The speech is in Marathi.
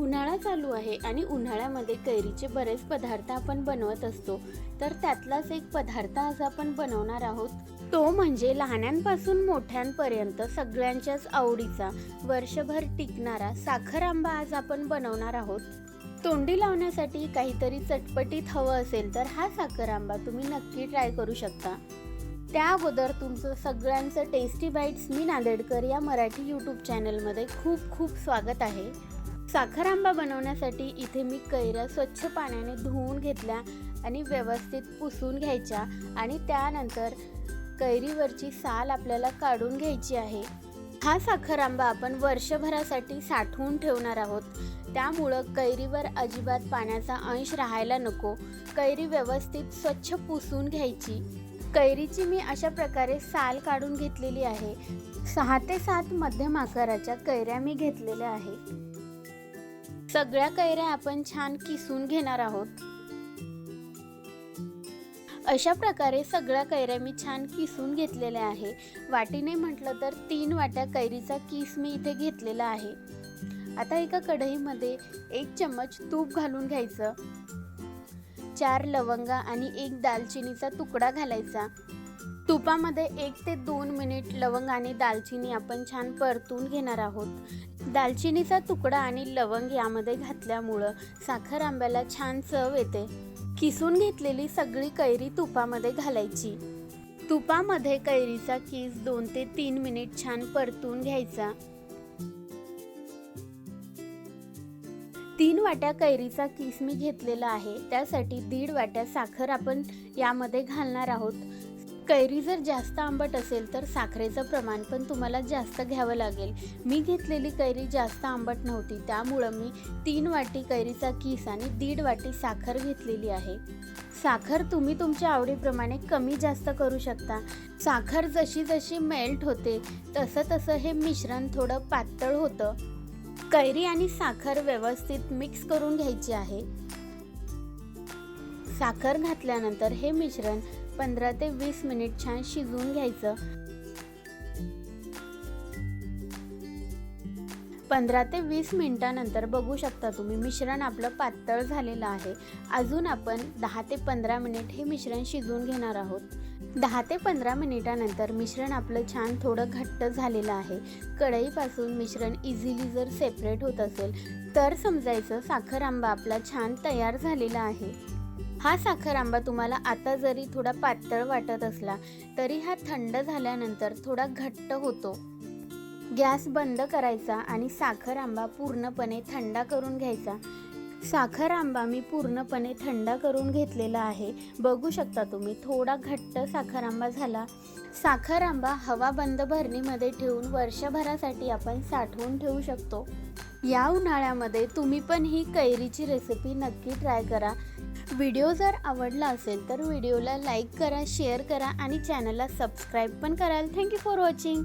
उन्हाळा चालू आहे आणि उन्हाळ्यामध्ये कैरीचे बरेच पदार्थ आपण बनवत असतो. तर त्यातलाच एक पदार्थ आज आपण बनवणार आहोत. तो म्हणजे लहानांपासून मोठ्यांपर्यंत सगळ्यांच्याच आवडीचा वर्षभर टिकणारा साखर आंबा आज आपण बनवणार आहोत. तोंडी लावण्यासाठी काहीतरी चटपटीत हवं असेल तर हा साखर आंबा तुम्ही नक्की ट्राय करू शकता. त्या अगोदर तुमचं सगळ्यांचं टेस्टी बाईट्स मी नांदेडकर या मराठी यूट्यूब चॅनलमध्ये खूप खूप स्वागत आहे. साखर आंबा बनवण्यासाठी इथे मी कैऱ्या स्वच्छ पाण्याने धुवून घेतल्या आणि व्यवस्थित पुसून घ्यायच्या आणि त्यानंतर कैरीवरची साल आपल्याला काढून घ्यायची आहे. हा साखर आंबा आपण वर्षभरासाठी साठवून ठेवणार आहोत. त्यामुळं कैरीवर अजिबात पाण्याचा अंश राहायला नको. कैरी व्यवस्थित स्वच्छ पुसून घ्यायची. कैरीची मी अशा प्रकारे साल काढून घेतलेली आहे. सहा ते सात मध्यम आकाराच्या कैऱ्या मी घेतलेल्या आहे सगळ्या कैऱ्या आपण छान किसून घेणार आहोत. अशा प्रकारे सगळ्या कैऱ्या मी छान किसून घेतलेल्या आहे. वाटीने म्हटलं तर तीन वाट्या कैरीचा किस मी इथे घेतलेला आहे. आता एका कढईमध्ये एक चम्मच तूप घालून घ्यायचं. चार लवंगा आणि एक दालचिनीचा तुकडा घालायचा. तुपामध्ये एक ते दोन मिनिट लवंग आणि दालचिनी आपण छान परतून घेणार आहोत. दालचिनीचा तुकडा आणि लवंग यामध्ये घातल्यामुळं साखर आंब्याला छान चव येते. किसून घेतलेली सगळी कैरी तुपामध्ये घालायची. तुपामध्ये कैरीचा किस दोन ते तीन मिनिट छान परतून घ्यायचा. तीन वाट्या कैरीचा किस मी घेतलेला आहे. त्यासाठी दीड वाट्या साखर आपण यामध्ये घालणार आहोत. कैरी जर जास्त आंबट असेल तर साखरेचं प्रमाण पण तुम्हाला जास्त घ्यावं लागेल. मी घेतलेली कैरी जास्त आंबट नव्हती त्यामुळं मी तीन वाटी कैरीचा किस आणि दीड वाटी साखर घेतलेली आहे. साखर तुम्ही तुमच्या आवडीप्रमाणे कमी जास्त करू शकता. साखर जशी जशी मेल्ट होते तसं तसं हे मिश्रण थोडं पातळ होतं. कैरी आणि साखर व्यवस्थित मिक्स करून घ्यायची आहे. साखर घातल्यानंतर हे मिश्रण पंधरा ते वीस मिनिट छान शिजवून घ्यायचं. पंधरा ते वीस मिनिटानंतर बघू शकता तुम्ही मिश्रण आपलं पातळ झालेलं आहे. अजून आपण दहा ते पंधरा मिनिट हे मिश्रण शिजवून घेणार आहोत. दहा ते पंधरा मिनिटानंतर मिश्रण आपलं छान थोडं घट्ट झालेलं आहे. कढईपासून मिश्रण इझिली जर सेपरेट होत असेल तर समजायचं साखर आंबा आपला छान तयार झालेला आहे. हा साखर आंबा तुम्हाला आता जरी थोडा पातळ वाटत असला तरी हा थंड झाल्यानंतर थोडा घट्ट होतो. गॅस बंद करायचा आणि साखर आंबा पूर्णपणे थंडा करून घ्यायचा. साखर आंबा मी पूर्णपणे थंडा करून घेतलेला आहे. बघू शकता तुम्ही थोडा घट्ट साखर आंबा झाला. साखर आंबा हवा बंद भरणीमध्ये ठेवून वर्षभरासाठी आपण साठवून ठेवू शकतो. या उन्हाळ्यामध्ये तुम्ही पण ही कैरीची रेसिपी नक्की ट्राय करा. व्हिडिओ जर आवडला असेल तर व्हिडिओला लाईक करा शेअर करा आणि चॅनलला सबस्क्राईब पण कराल. Thank you for watching.